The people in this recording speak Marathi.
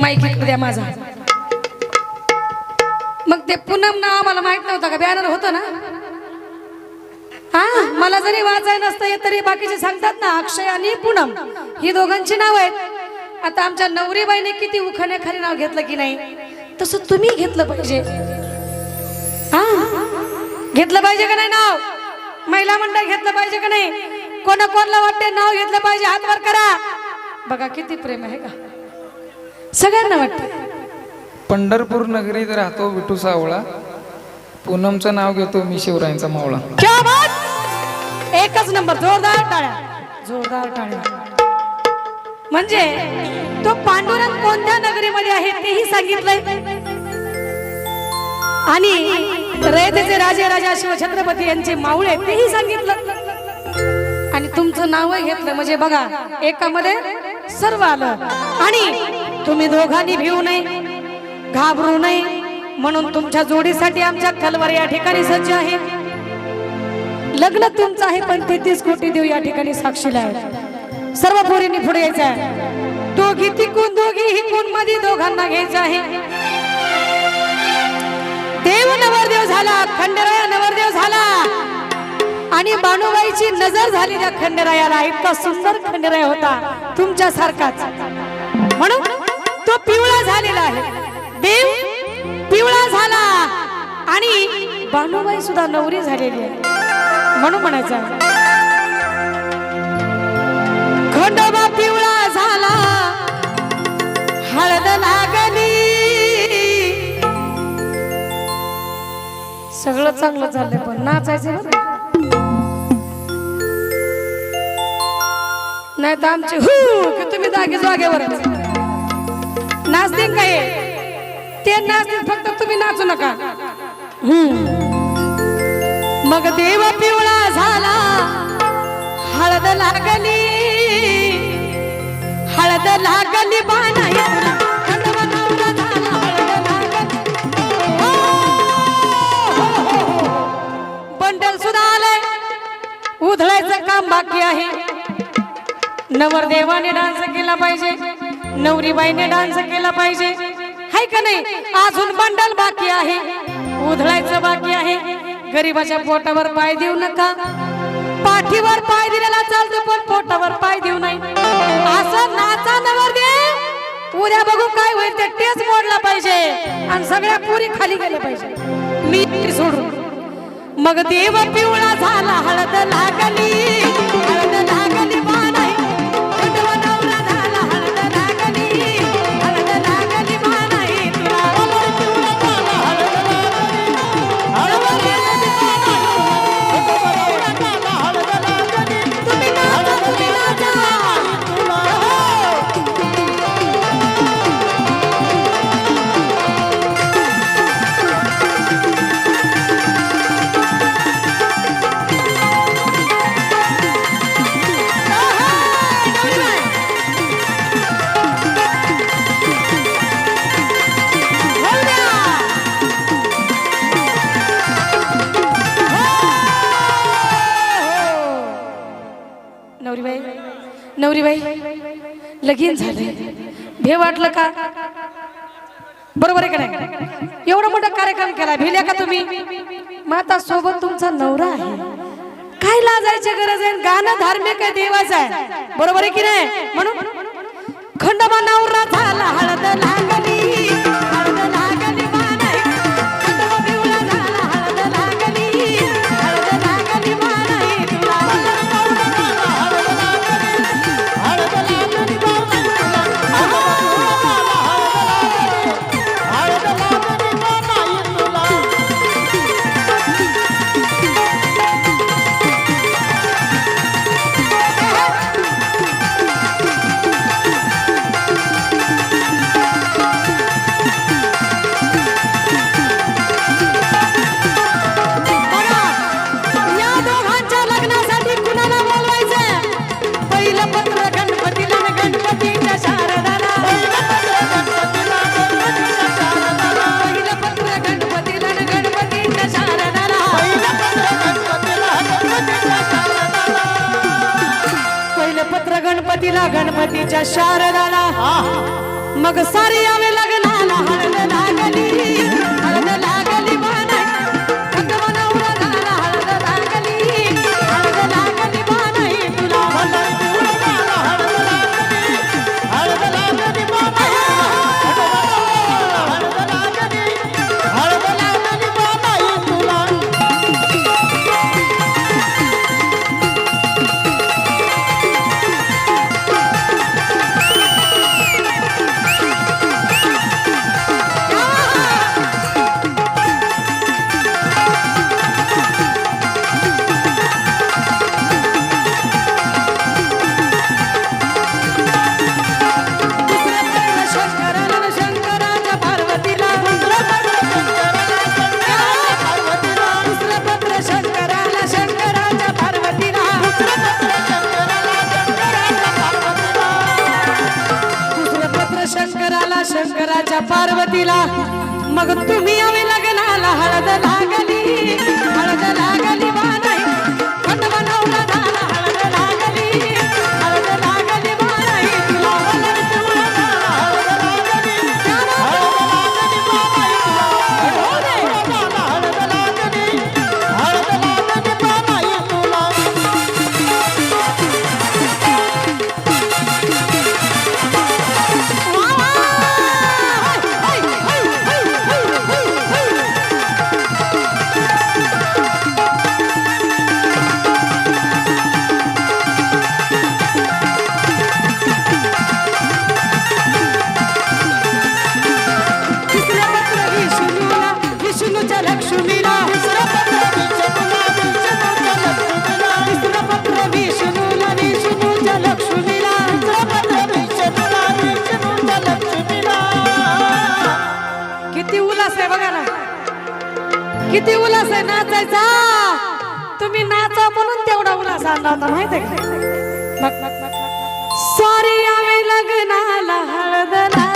माईक द्या माझा. मग ते पूनम नाव आम्हाला माहीत नव्हतं का? बॅनर होतं ना? हा मला जरी वाचाय नसतं येत तरी बाकीचे सांगतात ना अक्षय आणि पूनम. ही दोघांची नाव आहेत. आता आमच्या नवरीबाईने किती उखाण्याखाली नाव घेतलं की नाही? तसं तुम्ही घेतलं पाहिजे. हा? घेतलं पाहिजे का नाही नाव? महिला मंडळ घेतलं पाहिजे का नाही? कोणा कोणाला वाटते नाव घेतलं पाहिजे हात वर करा. बघा किती प्रेम आहे का? सगळ्यांना वाटतं. पंढरपूर नगरीत राहतो विठू सावळा. पूनमचं नाव घेतो मी शिवरायांचा मावळा. क्या बात! एकच नंबर जोरदार टाळ्या. जोरदार टाळ्या. म्हणजे तो पांडुरंग कोणत्या नगरीमध्ये आहे तेही सांगितलंय. आणि रयतेचे राजे राजा शिवछत्रपती यांचे मावळे तेही सांगितलं. तुमचं नावही घेतलं. म्हणजे बघा एकामध्ये सर्व आलं. आणि तुम्ही दोघांनी भिवू नये घाबरू नये. म्हणून तुमच्या जोडीसाठी आमच्या कलवार या ठिकाणी सज्ज आहे. लग्न तुमचं आहे पण तेहतीस कोटी देव या ठिकाणी साक्षीला आहे सर्व पोरींनी पुढे यायचं आहे. दोघी तिकून दोघी हिकून मध्ये दोघांना घ्यायचं आहे. देव नवरदेव झाला खंडराया नवरदेव झाला. आणि बाणूबाईची नजर झाली त्या खंडरायाला इतका सुंदर खंडराय होता तुमच्या सारखाच म्हणून तो पिवळा झालेला आहे. देव पिवळा झाला आणि बाणूबाई सुद्धा नवरी झालेली आहे. म्हणून म्हणायचं. खंडोबा पिवळा झाला. हळद लागली. सगळं चांगलं झालं पण नाचायचं नाही तर आमचे हू की तुम्ही जागे जागेवर. नाचतील काय ते नाचतील फक्त तुम्ही नाचू नका. मग देव पिवळा झाला. हळद लागली. हळद लागली बाणाई हो, हो, हो. बंडल सुद्धा आलंय उधळायचं काम बाकी आहे. नवरदेवाने डान्स केला पाहिजे. नवरीबाईने डान्स केला पाहिजे. हाय का नाही? अजून बंडल बाकी आहे. उधळायचं बाकी आहे. गरीबाच्या पोटावर पाय देऊ नका. पाठीवर पाय दिलेला चालतो पण पोटावर पाय देऊ नाही. असं नाचा नवरदेव उद्या बघू काय होईल ते टेच मोडला पाहिजे. आणि सगळ्या पुरी खाली गेल्या पाहिजे. मी सोडून. मग देव पिवळा झाला हळद लागली. नवरीबाई लगीन झाले. भे वाटलं का? बरोबर आहे का नाही? एवढा मोठा कार्यक्रम केला भिल्या का तुम्ही? माता सोबत तुमचा नवरा आहे. काय लाजायची गरज आहे? गाणं धार्मिक आहे देवाचं आहे. बरोबर आहे की नाही? म्हणून खंडोबा नवरा मग सारी आवे माझ्या पार्वतीला. मग तुम्ही यावे लागला हळद लागली. किती उलास आहे नाचायचा? तुम्ही नाचा म्हणून तेवढा उलास आणला होता माहीत आहे सॉरी आम्ही लग्नाला हळदला